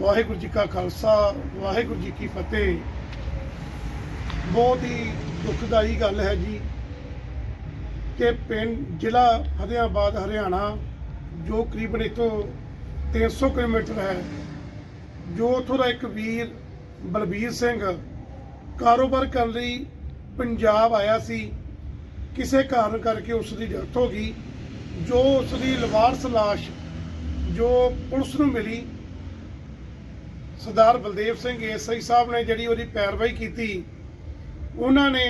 ਵਾਹਿਗੁਰੂ ਜੀ ਕਾ ਖਾਲਸਾ, ਵਾਹਿਗੁਰੂ ਜੀ ਕੀ ਫਤਿਹ। ਬਹੁਤ ਹੀ ਦੁਖਦਾਈ ਗੱਲ ਹੈ ਜੀ ਕਿ ਪਿੰਡ, ਜ਼ਿਲ੍ਹਾ ਫਤਿਆਬਾਦ ਹਰਿਆਣਾ, ਜੋ ਕਰੀਬਨ ਇੱਥੋਂ 300 ਕਿਲੋਮੀਟਰ ਹੈ, ਜੋ ਉੱਥੋਂ ਦਾ ਇੱਕ ਵੀਰ ਬਲਬੀਰ ਸਿੰਘ ਕਾਰੋਬਾਰ ਕਰਨ ਲਈ ਪੰਜਾਬ ਆਇਆ ਸੀ, ਕਿਸੇ ਕਾਰਨ ਕਰਕੇ ਉਸ ਦੀ ਡੈਥ ਹੋ ਗਈ, ਜੋ ਉਸ ਦੀ ਲਵਾਰਸ ਲਾਸ਼ ਜੋ ਪੁਲਿਸ ਨੂੰ ਮਿਲੀ ਸਰਦਾਰ ਬਲਦੇਵ ਸਿੰਘ ਐਸਆਈ ਸਾਹਿਬ ਨੇ ਜਿਹੜੀ ਉਹਦੀ ਪੈਰਵਾਈ ਕੀਤੀ, ਉਹਨਾਂ ਨੇ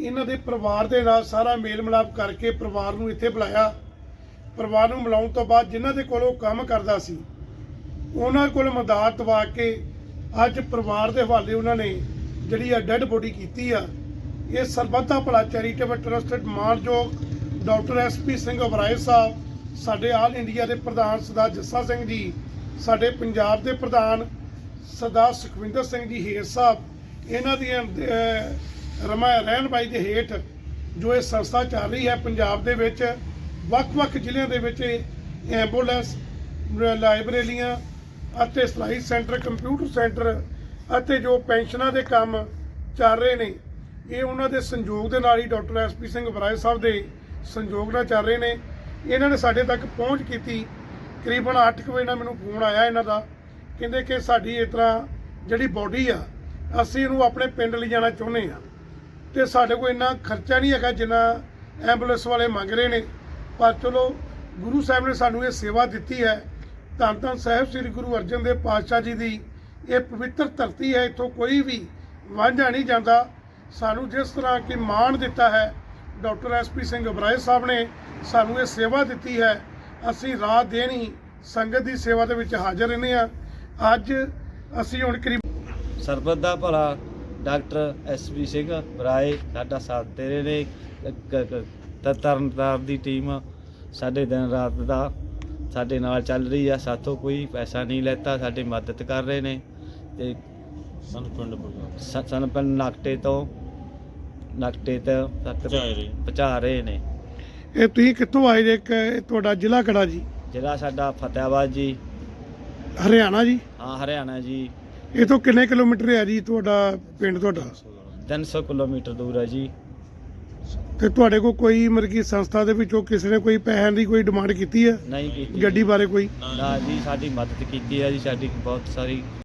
ਇਹਨਾਂ ਦੇ ਪਰਿਵਾਰ ਦੇ ਨਾਲ ਸਾਰਾ ਮੇਲ ਮਿਲਾਪ ਕਰਕੇ ਪਰਿਵਾਰ ਨੂੰ ਇੱਥੇ ਬੁਲਾਇਆ। ਪਰਿਵਾਰ ਨੂੰ ਮਿਲਾਉਣ ਤੋਂ ਬਾਅਦ ਜਿਨ੍ਹਾਂ ਦੇ ਕੋਲ ਉਹ ਕੰਮ ਕਰਦਾ ਸੀ, ਉਹਨਾਂ ਕੋਲ ਮਦਦ ਦਵਾ ਕੇ ਅੱਜ ਪਰਿਵਾਰ ਦੇ ਹਵਾਲੇ ਉਹਨਾਂ ਨੇ ਜਿਹੜੀ ਆ ਡੈੱਡ ਬੋਡੀ ਕੀਤੀ ਆ, ਇਹ ਸਰਬੱਤਾ ਭਲਾ ਚੈਰੀਟੇਬਲ ਟਰਸਟਡ ਮਾਨਯੋਗ ਡਾਕਟਰ ਐਸਪੀ ਸਿੰਘ ਅਬਰਾਏ ਸਾਹਿਬ, ਸਾਡੇ ਆਲ ਇੰਡੀਆ ਦੇ ਪ੍ਰਧਾਨ ਸਰਦਾਰ ਜੱਸਾ ਸਿੰਘ ਜੀ, ਸਾਡੇ ਪੰਜਾਬ ਦੇ ਪ੍ਰਧਾਨ ਸਰਦਾਰ ਸੁਖਵਿੰਦਰ ਸਿੰਘ ਜੀ ਹੇਰ ਸਾਹਿਬ, ਇਹਨਾਂ ਦੀਆਂ ਰਮਾ ਰਹਿਣ ਬਾਈ ਦੇ ਹੇਠ ਜੋ ਇਹ ਸੰਸਥਾ ਚੱਲ ਰਹੀ ਹੈ ਪੰਜਾਬ ਦੇ ਵਿੱਚ, ਵੱਖ-ਵੱਖ ਜ਼ਿਲ੍ਹਿਆਂ ਦੇ ਵਿੱਚ ਇਹ ਐਂਬੂਲੈਂਸ ਲਾਇਬ੍ਰੇਰੀਆਂ ਅਤੇ ਸਿਲਾਈ ਸੈਂਟਰ ਕੰਪਿਊਟਰ ਸੈਂਟਰ ਅਤੇ ਜੋ ਪੈਨਸ਼ਨਾਂ ਦੇ ਕੰਮ ਚੱਲ ਰਹੇ ਨੇ, ਇਹ ਉਹਨਾਂ ਦੇ ਸੰਯੋਗ ਦੇ ਨਾਲ ਹੀ ਡਾਕਟਰ ਐਸਪੀ ਸਿੰਘ ਬਰਾਏ ਸਾਹਿਬ ਦੇ ਸੰਯੋਗ ਨਾਲ ਚੱਲ ਰਹੇ ਨੇ। ਇਹਨਾਂ ਨੇ ਸਾਡੇ ਤੱਕ ਪਹੁੰਚ ਕੀਤੀ। ਕਰੀਬਨ 8 ਵਜੇ ਨਾਲ ਮੈਨੂੰ ਫੋਨ ਆਇਆ ਇਹਨਾਂ ਦਾ। ਕਹਿੰਦੇ ਕਿ ਸਾਡੀ ਇਸ ਤਰ੍ਹਾਂ ਜਿਹੜੀ ਬੋਡੀ ਆ, ਅਸੀਂ ਇਹਨੂੰ ਆਪਣੇ ਪਿੰਡ ਲਈ ਜਾਣਾ ਚਾਹੁੰਦੇ ਆ ਤੇ ਸਾਡੇ ਕੋਲ ਇੰਨਾ ਖਰਚਾ ਨਹੀਂ ਹੈਗਾ ਜਿੰਨਾ ਐਂਬੂਲੈਂਸ ਵਾਲੇ ਮੰਗ ਰਹੇ ਨੇ। ਪਰ ਚਲੋ, ਗੁਰੂ ਸਾਹਿਬ ਨੇ ਸਾਨੂੰ ਇਹ ਸੇਵਾ ਦਿੱਤੀ ਹੈ। ਧੰਨ ਧੰਨ ਸਾਹਿਬ ਸ੍ਰੀ ਗੁਰੂ ਅਰਜਨ ਦੇਵ ਪਾਤਸ਼ਾਹ ਜੀ ਦੀ ਇਹ ਪਵਿੱਤਰ ਧਰਤੀ ਹੈ, ਇੱਥੋਂ ਕੋਈ ਵੀ ਵਾਂਝਾ ਨਹੀਂ ਜਾਂਦਾ। ਸਾਨੂੰ ਜਿਸ ਤਰ੍ਹਾਂ ਕਿ ਮਾਣ ਦਿੱਤਾ ਹੈ, ਡਾਕਟਰ ਐਸਪੀ ਸਿੰਘ ਅਬਰਾਏ ਸਾਹਿਬ ਨੇ ਸਾਨੂੰ ਇਹ ਸੇਵਾ ਦਿੱਤੀ ਹੈ। ਅਸੀਂ ਰਾਤ ਦਿਨ ਹੀ ਸੰਗਤ ਦੀ ਸੇਵਾ ਦੇ ਵਿੱਚ ਹਾਜ਼ਰ ਰਹਿੰਦੇ ਆ ਅੱਜ ਅਸੀਂ ਹੁਣ ਕਰੀਬ ਸਰਬਤ ਦਾ ਭਲਾ ਡਾਕਟਰ ਐਸਪੀ ਸਿੰਘ ਬਰਾਏ ਸਾਡਾ ਸਾਥ ਦੇ ਰਹੇ ਨੇ। ਕ- ਕ- ਤ- ਤਰਨਤਾਰਨ ਦੀ ਟੀਮ ਸਾਡੇ ਦਿਨ ਰਾਤ ਦਾ ਸਾਡੇ ਨਾਲ ਚੱਲ ਰਹੀ ਆ। ਸਾਥੋਂ ਕੋਈ ਪੈਸਾ ਨਹੀਂ ਲੈਤਾ ਸਾਡੀ ਮਦਦ ਕਰ ਰਹੇ ਨੇ। ਤੇ ਸ- ਸਨਪਨ ਨਕਟੇ ਤੋਂ ਨਕਟੇ ਤੋਂ ਤੱਕ ਪਹੁੰਚਾ ਰਹੇ ਨੇ। ਇਹ ਤੁਸੀਂ ਕਿੱਥੋਂ ਆਏ ਜੇ? ਤੁਹਾਡਾ ਜ਼ਿਲ੍ਹਾ ਕਿਹੜਾ ਜੀ? ਜ਼ਿਲ੍ਹਾ ਸਾਡਾ ਫਤਿਆਬਾਦ ਜੀ। ਹਰਿਆਣਾ ਜੀ? ਹਾਂ ਹਰਿਆਣਾ ਜੀ। ਤੋਂ ਕਿੰਨੇ ਕਿਲੋਮੀਟਰ ਹੈ ਜੀ ਤੁਹਾਡਾ ਪਿੰਡ ਤੁਹਾਡਾ? 300 ਕਿਲੋਮੀਟਰ ਦੂਰ ਹੈ ਜੀ। ਤੇ ਤੁਹਾਡੇ ਕੋਲ ਕੋਈ ਮਤਲਬ ਕਿ ਸੰਸਥਾ ਦੇ ਵਿੱਚੋਂ ਕਿਸੇ ਨੇ ਕੋਈ ਪੈਸਿਆਂ ਦੀ ਕੋਈ ਡਿਮਾਂਡ ਕੀਤੀ ਹੈ? ਨਹੀਂ ਕੀਤੀ। ਗੱਡੀ ਬਾਰੇ ਕੋਈ? ਨਾ ਜੀ ਸਾਡੀ ਮਦਦ ਕੀਤੀ ਹੈ ਜੀ ਸਾਡੀ ਬਹੁਤ ਸਾਰੀ